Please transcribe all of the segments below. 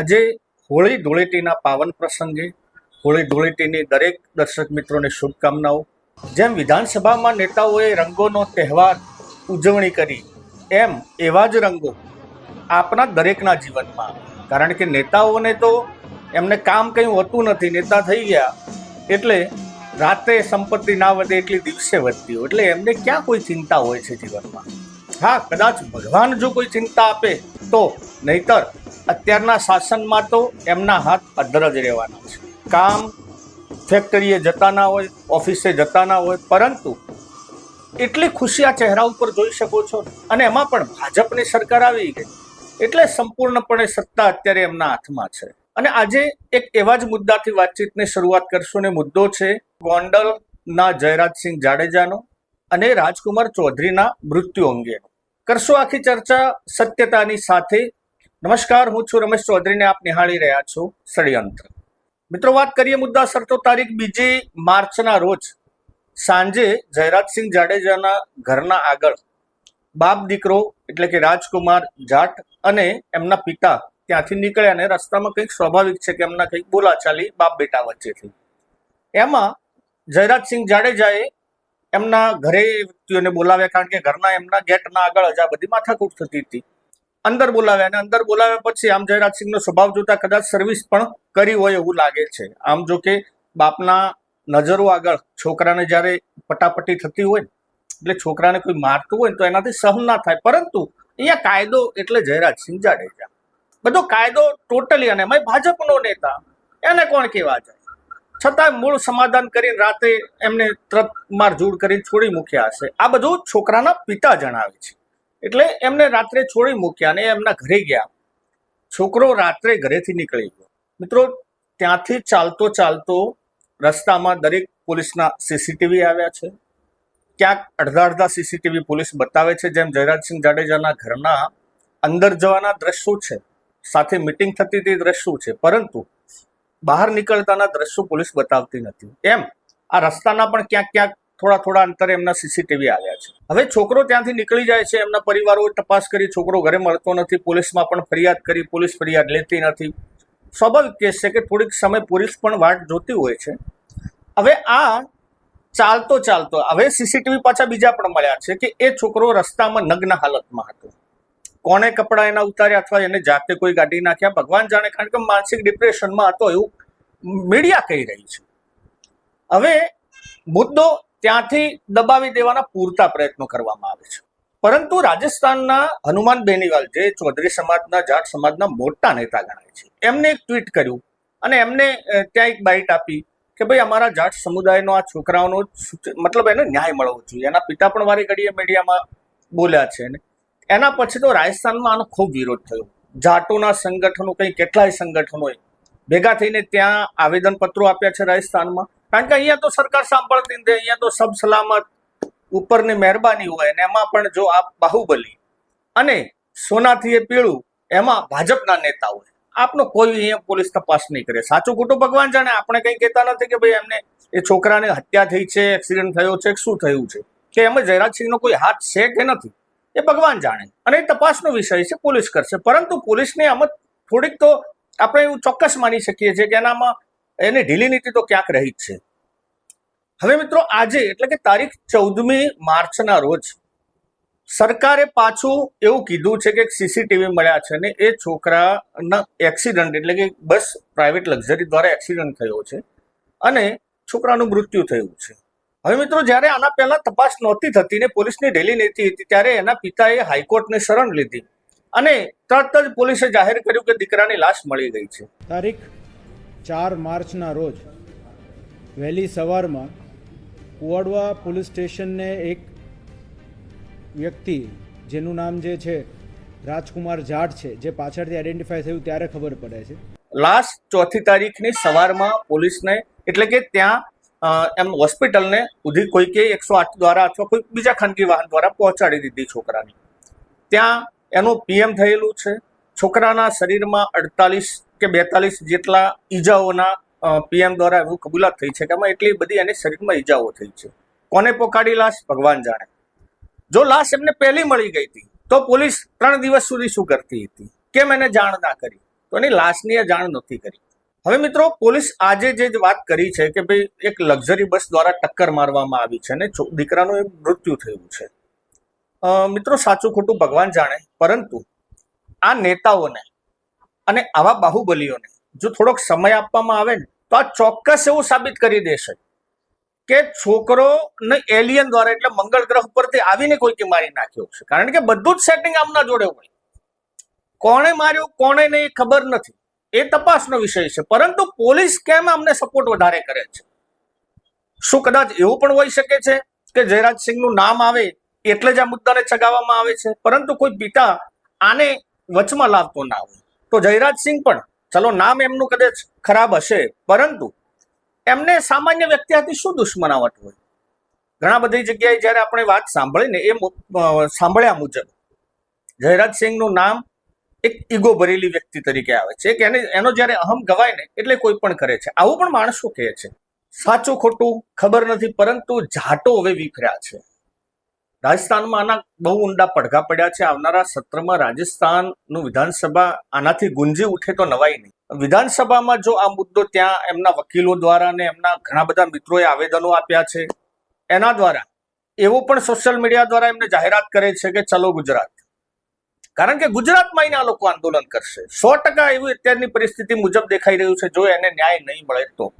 આજે હોળી ધૂળેટીના પાવન પ્રસંગે હોળી ધૂળેટીની દરેક દર્શક મિત્રોને શુભકામનાઓ. જેમ વિધાનસભામાં નેતાઓએ રંગોનો તહેવાર ઉજવણી કરી, એમ એવા જ રંગો આપણા દરેકના જીવનમાં. કારણ કે નેતાઓને તો એમને કામ કંઈ હોતું નથી, નેતા થઈ ગયા. એટલે રાતે સંપત્તિ ના વધે એટલી દિવસે વધતી હોય. એટલે એમને ક્યાં કોઈ ચિંતા હોય છે જીવનમાં? હા, કદાચ ભગવાન જો કોઈ ચિંતા આપે તો, નહીતર અત્યારના શાસનમાં તો એમના હાથ અધ્ધર જ રહેવાના છે. કામ ફેક્ટરીએ જતા ના હોય ઓફિસે જતા ના હોય, પરંતુ એટલી ખુશી આ ચહેરા ઉપર જોઈ શકો છો. અને એમાં પણ ભાજપની સરકાર આવી ગઈ. એટલે સંપૂર્ણપણે સત્તા અત્યારે એમના હાથમાં છે. અને આજે એક એવા જ મુદ્દાથી વાતચીતની શરૂઆત કરશું ને મુદ્દો છે ગોંડલના જયરાજસિંહ જાડેજાનો અને રાજકુમાર ચૌધરીના મૃત્યુ અંગેનો. કરશો આખી ચર્ચા સત્યતાની સાથે. નમસ્કાર, હું છું રમેશ ચૌધરીને આપ નિહાળી રહ્યા છો ષડયંત્ર. મિત્રો, વાત કરીએ મુદ્દાસર તો તારીખ બીજી માર્ચના રોજ સાંજે જયરાજસિંહ જાડેજાના ઘરના આગળ બાપ દીકરો એટલે કે રાજકુમાર જાટ અને એમના પિતા ત્યાંથી નીકળ્યા અને રસ્તામાં કંઈક સ્વાભાવિક છે કે એમના કંઈક બોલાચાલી બાપ બેટા વચ્ચેથી. એમાં જયરાજસિંહ જાડેજાએ એમના ઘરે વ્યક્તિઓને બોલાવ્યા કારણ કે ઘરના એમના ગેટના આગળ જ આ બધી માથાકૂટ થતી હતી. અંદર બોલાવ્યા અને અંદર બોલાવ્યા પછી આમ જયરાજ સિંહનો સ્વભાવ જોતા કદાચ સર્વિસ પણ કરી હોય એવું લાગે છે. આમ જો કે બાપના નજરો આગળ છોકરાને જ્યારે પટાપટી થતી હોય એટલે છોકરાને કોઈ મારતું હોય તો એનાથી સહન ના થાય. પરંતુ અહીંયા કાયદો એટલે જયરાજ સિંહ જાડેજા. બધો કાયદો ટોટલી અને એમાં ભાજપનો નેતા. એને કોણ કહેવા જાય? છતાં મૂળ સમાધાન કરીને રાતે એમને તરત મારઝૂડ કરીને છોડી મૂક્યા હશે. આ બધું છોકરાના પિતા જણાવે છે. એટલે એમને રાત્રે છોડી મૂક્યા અને એમના ઘરે ગયા. છોકરો રાત્રે ઘરેથી નીકળી ગયો. મિત્રો, ત્યાંથી ચાલતો ચાલતો રસ્તામાં દરેક પોલીસના સીસીટીવી આવ્યા છે. ક્યાંક અડધા અડધા સીસીટીવી પોલીસ બતાવે છે, જેમ જયરાજસિંહ જાડેજાના ઘરના અંદર જવાના દ્રશ્યો છે, સાથે મિટિંગ થતી તે દ્રશ્યો છે, પરંતુ બહાર નીકળતાના દ્રશ્યો પોલીસ બતાવતી નથી. એમ, આ રસ્તાના પણ ક્યાંક ક્યાંક થોડા થોડા અંતરે એમના સીસીટીવી આવ્યા છે. હવે છોકરો ત્યાંથી નીકળી જાય છે, એમના પરિવારો તપાસ કરી, છોકરો ઘરે મળતો નથી, પોલીસમાં પણ ફરિયાદ કરી, પોલીસ ફરિયાદ લેતી નથી. સ્વાભાવિક કેસ છે કે થોડીક સમય પોલીસ પણ વાટ જોતી હોય છે. હવે આ ચાલતો ચાલતો, હવે સીસીટીવી પાછા બીજા પણ મળ્યા છે કે એ છોકરો રસ્તામાં નગ્ન હાલતમાં હતો. કોણે કપડાં એના ઉતાર્યા અથવા એને જાતે કોઈ ગાડી નાખ્યા? ભગવાન જાણે, કારણ કે માનસિક ડિપ્રેશનમાં હતો એવું મીડિયા કહી રહી છે. હવે મુદ્દો ત્યાંથી દબાવી દેવાના પૂરતા પ્રયત્નો કરવામાં આવે છે. પરંતુ રાજસ્થાનના હનુમાન બેનીવાલ જે ચૌધરી સમાજના, જાટ સમાજના મોટા નેતા ગણાય છે, એમને એક ટ્વીટ કર્યું અને એમને ત્યાં એક બાઇટ આપી કે ભાઈ અમારા જાટ સમુદાયનો આ છોકરાઓનો મતલબ એને ન્યાય મળવો જોઈએ. એના પિતા પણ વારી ઘડીએ મીડિયામાં બોલ્યા છે ને એના પછી તો રાજસ્થાનમાં આનો ખૂબ વિરોધ થયો. જાટોના સંગઠનો કંઈ, કેટલાય સંગઠનોએ ભેગા થઈને ત્યાં આવેદનપત્રો આપ્યા છે રાજસ્થાનમાં. કારણ કે અહીંયા તો સરકાર સાંભળતી નથી, અહીંયા તો સબ સલામત ઉપરની મહેરબાની હોય અને એમાં પણ જો આપ બાહુબલી અને સોનાથી એ પીળું, એમાં ભાજપના નેતા હોય. આપનો કોઈ અહીંયા પોલીસ તપાસ નહીં કરે. સાચું ખોટું ભગવાન જાણે. આપણે કંઈ કહેતા નથી કે ભાઈ એમને એ છોકરાને હત્યા થઈ છે, એક્સિડન્ટ થયો છે શું થયું છે. કે એમાં જયરાજસિંહનો કોઈ હાથ છે કે નથી? એ ભગવાન જાણે. અને એ તપાસનો વિષય છે, પોલીસ કરશે. પરંતુ પોલીસને આમાં થોડીક તો આપણે એવું ચોક્કસ માની શકીએ છીએ કે એનામાં એની ઢીલી નીતિ તો ક્યાંક રહી જ છે. હવે મિત્રો આજે, એટલે કે તારીખ ચૌદમી માર્ચના રોજ, સરકારે પાછું એવું કીધું છે કે સીસીટીવી મળ્યા છે ને એ છોકરાના એક્સિડન્ટ એટલે કે બસ પ્રાઇવેટ લક્ઝરી દ્વારા એક્સિડન્ટ થયો છે અને છોકરાનું મૃત્યુ થયું છે. હવે મિત્રો જ્યારે આના પહેલા તપાસ નહોતી થતી ને પોલીસની ઢીલી નીતિ હતી, ત્યારે એના પિતાએ હાઈકોર્ટને શરણ લીધી અને તરત જ પોલીસે જાહેર કર્યું કે દીકરાની લાશ મળી ગઈ છે. તારીખ ચાર માર્ચના રોજ વહેલી સવારમાં કુવાડવા પોલીસ સ્ટેશનને એક વ્યક્તિ, જેનું નામ જે છે, રાજકુમાર જાટ છે, જે પાછળથી આઈડેન્ટિફાય થયું ત્યારે ખબર પડે છે. લાસ્ટ ચોથી તારીખની સવારમાં પોલીસને, એટલે કે ત્યાં એમ હોસ્પિટલને ઉધી કોઈકે એકસો આઠ દ્વારા અથવા કોઈ બીજા ખાનગી વાહન દ્વારા પહોંચાડી દીધી છોકરાની. ત્યાં એનું પીએમ થયેલું છે. છોકરાના શરીરમાં અડતાલીસ કે બેતાલીસ જેટલા ઈજાઓના પીએમ દ્વારા એવું કબૂલાત થઈ છે કે એમાં એટલી બધી એની શરીરમાં ઈજાઓ થઈ છે. કોને પોકાડી લાશ? ભગવાન જાણે. જો લાશ એમને પહેલી મળી ગઈ હતી, તો પોલીસ ત્રણ દિવસ સુધી શું કરતી હતી? કેમ એને જાણ ના કરી? તો એની લાશની એ જાણ નથી કરી. હવે મિત્રો, પોલીસ આજે જે વાત કરી છે કે ભાઈ, એક લક્ઝરી બસ દ્વારા ટક્કર મારવામાં આવી છે અને દીકરાનું એ મૃત્યુ થયું છે. મિત્રો, સાચું ખોટું ભગવાન જાણે, પરંતુ આ નેતાઓને અને આવા બાહુબલીઓને જો થોડોક સમય આપવામાં આવે ને, તો આ ચોક્કસ એવું સાબિત કરી દેશે કે છોકરો ને એલિયન દ્વારા એટલે મંગળ ગ્રહ પરથી આવીને કોઈકે મારી નાખ્યો છે કારણ કે બધું જ સેટિંગ આમના જોડે હોય. કોણે માર્યું, કોણે નહીં, ખબર નથી. એ તપાસનો વિષય છે. પરંતુ પોલીસ કેમ આમને સપોર્ટ વધારે કરે છે? શું કદાચ એવું પણ હોઈ શકે છે કે જયરાજસિંહનું નામ આવે એટલે જ આ મુદ્દાને ચગાવવામાં આવે છે? પરંતુ કોઈ પિતા આને વચમાં લાવતો ના હોય. તો જયરાજસિંહ પણ, ચલો નામ એમનું કદાચ ખરાબ હશે, પરંતુ એમને સામાન્ય વ્યક્તિ હતી શું દુશ્મનાવટ હોય? ઘણા બધી જગ્યાએ જ્યારે આપણે વાત સાંભળીને એ સાંભળ્યા મુજબ, જયરાજસિંહનું નામ એક ઈગો ભરેલી વ્યક્તિ તરીકે આવે છે, કે એને, એનો જ્યારે અહમ ગવાય ને, એટલે કોઈ પણ કરે છે. આવું પણ માણસો કહે છે. સાચું ખોટું ખબર નથી, પરંતુ જાટો હવે વિખર્યા છે. રાજસ્થાનમાં આના બહુ ઊંડા પડઘા પડ્યા છે. આવનારા સત્રમાં રાજસ્થાનનું વિધાનસભા આનાથી ગુંજી ઉઠે તો નવાઈ નહીં. વિધાનસભામાં જો આ મુદ્દો ત્યાં એમના વકીલો દ્વારા અને એમના ઘણા બધા મિત્રોએ આવેદનો આપ્યા છે, એના દ્વારા, એવો પણ સોશિયલ મીડિયા દ્વારા એમને જાહેરાત કરે છે કે ચલો ગુજરાત. કારણ કે ગુજરાતમાં અહીંયા લોકો આંદોલન કરશે. સો ટકા એવી અત્યારની પરિસ્થિતિ મુજબ દેખાઈ રહ્યું છે. જો એને ન્યાય નહીં મળે તો.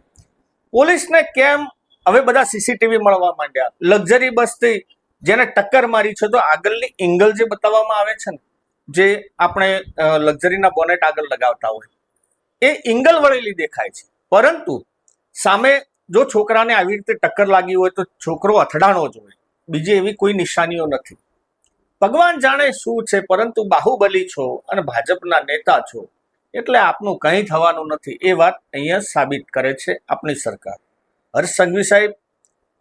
પોલીસને કેમ હવે બધા સીસીટીવી મળવા માંડ્યા? લક્ઝરી બસથી જેને ટક્કર મારી છે, તો આગળની એંગલ જે બતાવવામાં આવે છે ને, જે આપણે લક્ઝરીના બોનેટ આગળ લગાવતા હોય, એ એંગલ વળેલી દેખાય છે. પરંતુ સામે જો છોકરાને આવી રીતે ટક્કર લાગી હોય, તો છોકરો અથડાણો જ હોય. બીજી એવી કોઈ નિશાનીઓ નથી. ભગવાન જાણે શું છે, પરંતુ બાહુબલી છો અને ભાજપના નેતા છો, એટલે આપનું કંઈ થવાનું નથી. એ વાત અહીંયા સાબિત કરે છે આપણી સરકાર. હર્ષ સંઘવી સાહેબ,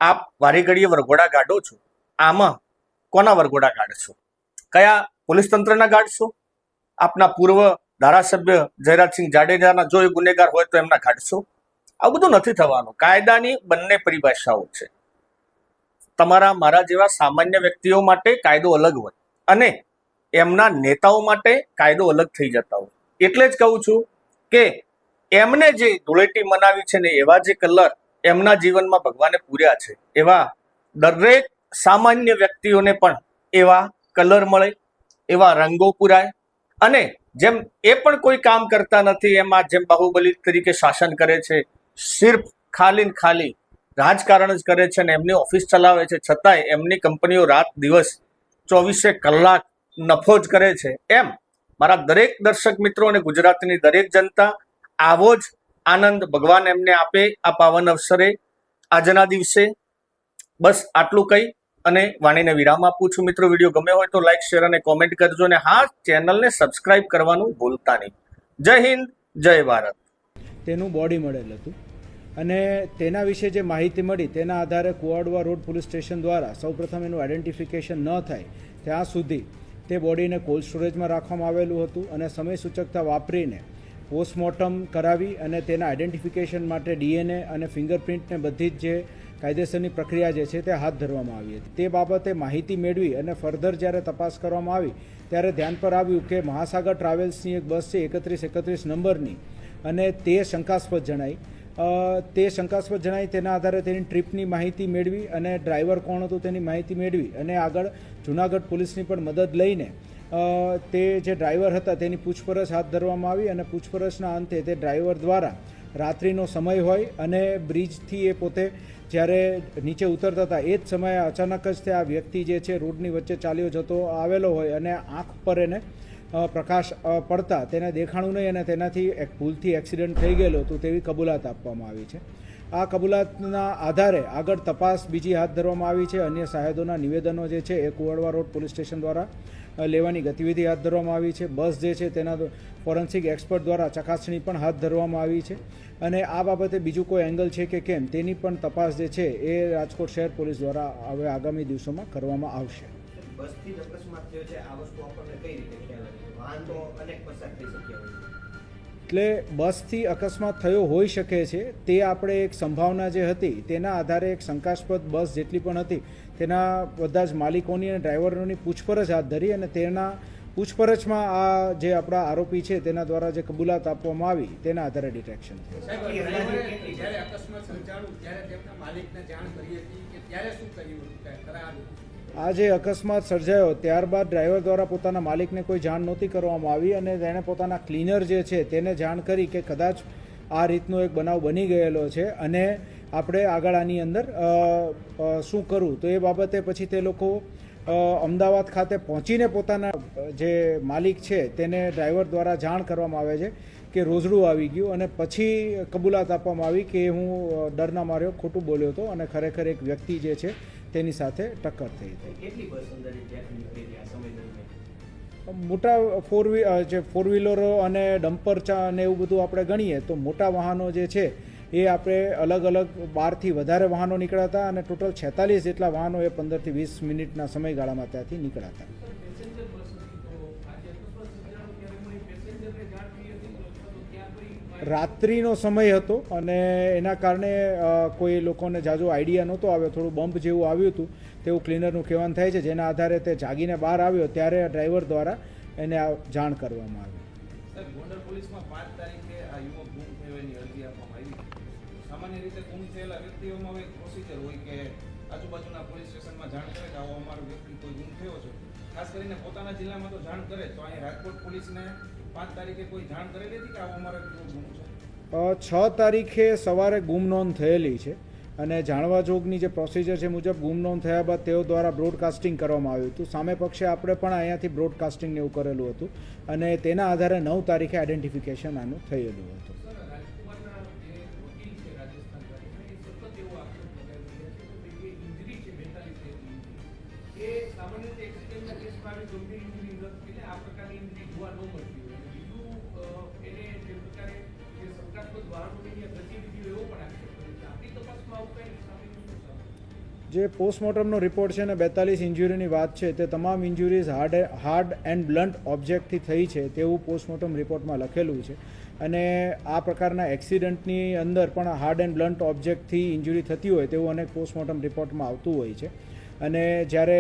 આપ વારી વરઘોડા ગાઢો છો? આમાં કોના વરઘોડા કાઢશો કયા પોલીસ તંત્રના કાઢશો આપના પૂર્વ ધારાસભ્ય જયરાજસિંહ જાડેજાના જો એ ગુનેગાર હોય તો એમના કાઢશો આવું બધું નથી થવાનું. કાયદાની બંને પરિભાષાઓ છે. તમારા, મારા જેવા સામાન્ય વ્યક્તિઓ માટે કાયદો અલગ હોય અને એમના નેતાઓ માટે કાયદો અલગ થઈ જતા હોય. એટલે જ કહું છું કે એમને જે ધૂળેટી મનાવી છે ને એવા જે કલર એમના જીવનમાં ભગવાને પૂર્યા છે, એવા દરેક સામાન્ય વ્યક્તિઓને પણ એવા કલર મળે, એવા રંગો પુરાય અને જેમ એ પણ કોઈ કામ કરતા નથી, એમાં જેમ બાહુબલી તરીકે શાસન કરે છે, સિર્ફ ખાલી ને ખાલી રાજકારણ જ કરે છે ને એમની ઓફિસ ચલાવે છે, છતાંય એમની કંપનીઓ રાત દિવસ ચોવીસે કલાક નફો જ કરે છે. એમ મારા દરેક દર્શક મિત્રો અને ગુજરાતની દરેક જનતા આવો જ આનંદ ભગવાન એમને આપે આ પાવન અવસરે. આજના દિવસે બસ આટલું કહી. અને વાણીને વિરામ આપું છું. મિત્રો, વીડિયો ગમે હોય તો લાઈક શેર અને કોમેન્ટ કરજો અને હા ચેનલને સબસ્ક્રાઇબ કરવાનું ભૂલતા નહીં. જય હિન્દ, જય ભારત. તેનું બોડી મળેલ હતું અને તેના વિશે જે માહિતી મળી, તેના આધારે કુવાડવા રોડ પોલીસ સ્ટેશન દ્વારા સૌપ્રથમ એનું આઈડેન્ટિફિકેશન ન થાય, ત્યાં સુધી તે બોડીને કોલ્ડ સ્ટોરેજમાં રાખવામાં આવેલું હતું અને સમય સૂચકતા વાપરીને પોસ્ટમોર્ટમ કરાવી અને તેના આઈડેન્ટિફિકેશન માટે ડીએનએ અને ફિંગરપ્રિન્ટને બધી જ જે કાયદેસરની પ્રક્રિયા જે છે તે હાથ ધરવામાં આવી હતી. તે બાબતે માહિતી મેળવી અને ફર્ધર જ્યારે તપાસ કરવામાં આવી, ત્યારે ધ્યાન પર આવ્યું કે મહાસાગર ટ્રાવેલ્સની એક બસ છે, એકત્રીસ એકત્રીસ નંબરની, અને તે શંકાસ્પદ જણાઈ તે શંકાસ્પદ જણાઈ તેના આધારે તેની ટ્રીપની માહિતી મેળવી અને ડ્રાઈવર કોણ હતું તેની માહિતી મેળવી અને આગળ જુનાગઢ પોલીસની પણ મદદ લઈને તે જે ડ્રાઈવર હતા તેની પૂછપરછ હાથ ધરવામાં આવી અને પૂછપરછના અંતે તે ડ્રાઈવર દ્વારા રાત્રિનો સમય હોય અને બ્રિજથી એ પોતે જ્યારે નીચે ઉતરતા હતા, એ જ સમયે અચાનક જ તે આ વ્યક્તિ જે છે રોડની વચ્ચે ચાલ્યો જતો આવેલો હોય અને આંખ પર એને પ્રકાશ પડતા, તેને દેખાણું નહીં અને તેનાથી એક ભૂલથી એક્સિડન્ટ થઈ ગયેલો હતું તેવી કબૂલાત આપવામાં આવી છે. આ કબૂલાતના આધારે આગળ તપાસ બીજી હાથ ધરવામાં આવી છે. અન્ય સાહેદોના નિવેદનો જે છે એ કુવાડવા રોડ પોલીસ સ્ટેશન દ્વારા લેવાની ગતિવિધિ હાથ ધરવામાં આવી છે. બસ જે છે તેના ફોરેન્સિક એક્સપર્ટ દ્વારા ચકાસણી પણ હાથ ધરવામાં આવી છે. અને આ બાબતે બીજું કોઈ એંગલ છે કે કેમ તેની પણ તપાસ જે છે એ રાજકોટ શહેર પોલીસ દ્વારા હવે આગામી દિવસોમાં કરવામાં આવશે. બસથી અકસ્માત થયો છે. આ વસ્તુ આપણને કઈ રીતે ખ્યાલ વાહન તો અનેક પસાર થઈ શક્યા હોય એટલે બસથી અકસ્માત થયો હોઈ શકે છે. તે આપણે એક સંભાવના જે હતી, તેના આધારે એક શંકાસ્પદ બસ જેટલી પણ હતી, તેના બધા જ માલિકોની અને ડ્રાઈવરોની પૂછપરછ હાથ ધરી અને તેના પૂછપરછમાં આ જે આપણા આરોપી છે, તેના દ્વારા જે કબૂલાત આપવામાં આવી, તેના આધારે ડિટેક્શન થયું. આ જે અકસ્માત સર્જાયો, ત્યારબાદ ડ્રાઈવર દ્વારા પોતાના માલિકને કોઈ જાણ નહોતી કરવામાં આવી અને તેણે પોતાના ક્લીનર જે છે તેને જાણ કરી કે કદાચ આ રીતનો એક બનાવ બની ગયેલો છે અને આપણે આગળ આની અંદર શું કરવું? તો એ બાબતે પછી તે લોકો અમદાવાદ ખાતે પહોંચીને પોતાના જે માલિક છે તેને ડ્રાઈવર દ્વારા જાણ કરવામાં આવે છે કે રોઝડું આવી ગયું અને પછી કબૂલાત આપવામાં આવી કે હું ડરના માર્યો, ખોટું બોલ્યો હતો અને ખરેખર એક વ્યક્તિ જે છે તેની સાથે ટક્કર થઈ હતી. મોટા ફોર વ્હી જે ફોર વ્હીલરો અને ડમ્પર ચા અને એવું બધું આપણે ગણીએ તો મોટા વાહનો જે છે એ આપણે અલગ અલગ બારથી વધારે વાહનો નીકળ્યા હતા અને ટોટલ છેતાલીસ જેટલા વાહનો એ પંદરથી વીસ મિનિટના સમયગાળામાં ત્યાંથી નીકળ્યા હતા પેસેન્જર બસ હતી તો આજે અકસ્માત સર્જાણું ત્યારે કોઈ પેસેન્જરને જાણ કરી હતી તો અથવા તો ત્યાં કોઈ રાત્રિનો સમય હતો અને એના કારણે કોઈ લોકોને જાજો આઈડિયા નહોતો આવ્યો. થોડું બમ્પ જેવું આવ્યું હતું, તેવું ક્લીનરનું કહેવાનું થાય છે. જેના આધારે તે જાગીને બહાર આવ્યો, ત્યારે ડ્રાઈવર દ્વારા એને આ જાણ કરવામાં આવી. પોતાના જિલ્લામાં તો જાણ કરે, તો અહીંયા રાજકોટ પોલીસને પાંચ તારીખે કોઈ જાણ કરેલી હતી કે આવો અમારો ગુમ છે? છ તારીખે સવારે ગુમ નોંધ થયેલી છે અને જાણવા જોગની જે પ્રોસિજર છે મુજબ ગુમ નોંધ થયા બાદ તેઓ દ્વારા બ્રોડકાસ્ટિંગ કરવામાં આવ્યું હતું. સામે પક્ષે આપણે પણ અહીંયાથી બ્રોડકાસ્ટિંગ એવું કરેલું હતું અને તેના આધારે નવ તારીખે આઈડેન્ટિફિકેશન આનું થયેલું હતું. સામાન્ય રીતે એક્સિડન્ટના કેસમાં આવી ગંભીર ઇન્જરી નથી એટલે આ પ્રકારની ઇન્જરી જોવા ન મળતી એને જે પ્રકારે જે શંકાસ્પદ વાહનોની ગતિવિધિઓ એવો પણ આક્ષેપ જે પોસ્ટમોર્ટમનો રિપોર્ટ છે ને બેતાલીસ ઇન્જુરીની વાત છે, તે તમામ injuries hard hard and blunt ઓબ્જેક્ટથી થઈ છે તેવું પોસ્ટમોર્ટમ રિપોર્ટમાં લખેલું છે. અને આ પ્રકારના એક્સિડન્ટની અંદર પણ હાર્ડ એન્ડ બ્લન્ટ ઓબ્જેક્ટથી ઇન્જુરી થતી હોય તેવું અનેક પોસ્ટમોર્ટમ રિપોર્ટમાં આવતું હોય છે. અને જ્યારે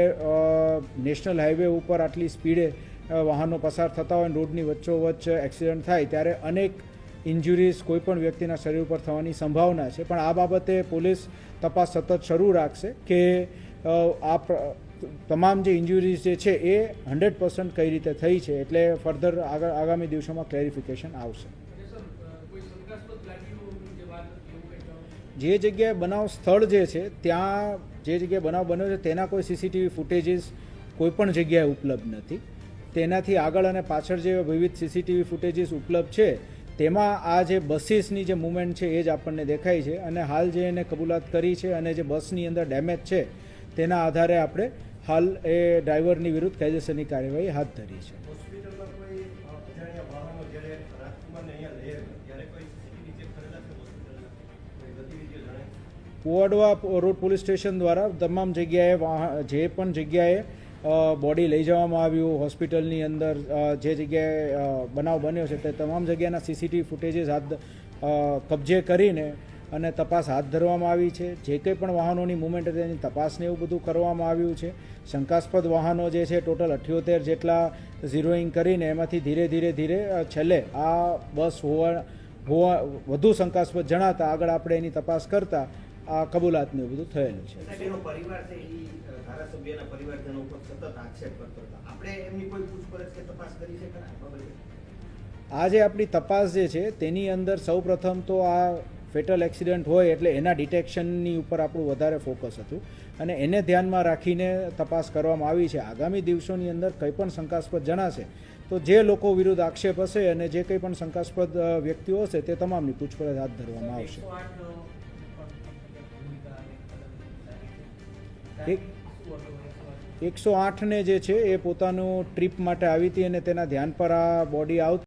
નેશનલ હાઈવે ઉપર આટલી સ્પીડે વાહનો પસાર થતા હોય રોડની વચ્ચોવચ્ચ એક્સિડન્ટ થાય ત્યારે અનેક ઇન્જુરીઝ કોઈપણ વ્યક્તિના શરીર ઉપર થવાની સંભાવના છે. પણ આ બાબતે પોલીસ તપાસ સતત શરૂ રાખશે કે આ તમામ જે ઇન્જુરીઝ જે છે એ હંડ્રેડ પર્સન્ટ કઈ રીતે થઈ છે એટલે ફર્ધર આગળ, આગામી દિવસોમાં ક્લેરિફિકેશન આવશે. જે જગ્યાએ બનાવ સ્થળ જે છે, ત્યાં જે જગ્યાએ બનાવ બન્યો છે, તેના કોઈ સીસીટીવી ફૂટેજીસ કોઈ પણ જગ્યાએ ઉપલબ્ધ નથી. તેનાથી આગળ અને પાછળ જે વિવિધ સીસીટીવી ફૂટેજીસ ઉપલબ્ધ છે તેમાં આ જે બસીસની જે મુવમેન્ટ છે એ જ આપણને દેખાય છે અને હાલ જે એને કબૂલાત કરી છે અને જે બસની અંદર ડેમેજ છે તેના આધારે આપણે હાલ એ ડ્રાઈવરની વિરુદ્ધ કાયદેસરની કાર્યવાહી હાથ ધરી છે. કુવાડવા રોડ પોલીસ સ્ટેશન દ્વારા તમામ જગ્યાએ જે પણ જગ્યાએ બોડી લઈ જવામાં આવ્યું હોસ્પિટલની અંદર જે જગ્યાએ બનાવ બન્યો છે તે તમામ જગ્યાના સીસીટીવી ફૂટેજીસ હાથ કબજે કરીને અને તપાસ હાથ ધરવામાં આવી છે. જે કંઈ પણ વાહનોની મુવમેન્ટ હતી એની તપાસને એવું બધું કરવામાં આવ્યું છે. શંકાસ્પદ વાહનો જે છે ટોટલ અઠ્યોતેર જેટલા ઝીરોઈંગ કરીને એમાંથી ધીરે ધીરે ધીરે છેલ્લે આ બસ હોવા હોવા, વધુ શંકાસ્પદ જણાતા આગળ આપણે એની તપાસ કરતા આ કબૂલાતને એવું બધું થયેલું છે. ધારાસભ્યના પરિવારજનો ઉપર સતત આક્ષેપ કરતો હતો. આપણે એમની કોઈ પૂછપરછ કે તપાસ કરી છે ખરા? બાબતે આ જે આપણી તપાસ જે છે તેની અંદર સૌપ્રથમ તો આ ફેટલ એક્સિડન્ટ હોય એટલે એના ડિટેક્શનની ઉપર આપણું વધારે ફોકસ હતું. અને એને ધ્યાનમાં રાખીને તપાસ કરવામાં આવી છે. આગામી દિવસોની અંદર કંઈ પણ શંકાસ્પદ જણાશે તો જે લોકો વિરુદ્ધ આક્ષેપ હશે અને જે કંઈ પણ શંકાસ્પદ વ્યક્તિઓ હશે તે તમામની પૂછપરછ હાથ ધરવામાં આવશે. એક એકસો આઠને જે છે એ પોતાનું ટ્રીપ માટે આવી હતી અને તેના ધ્યાન પર આ બોડી આવતી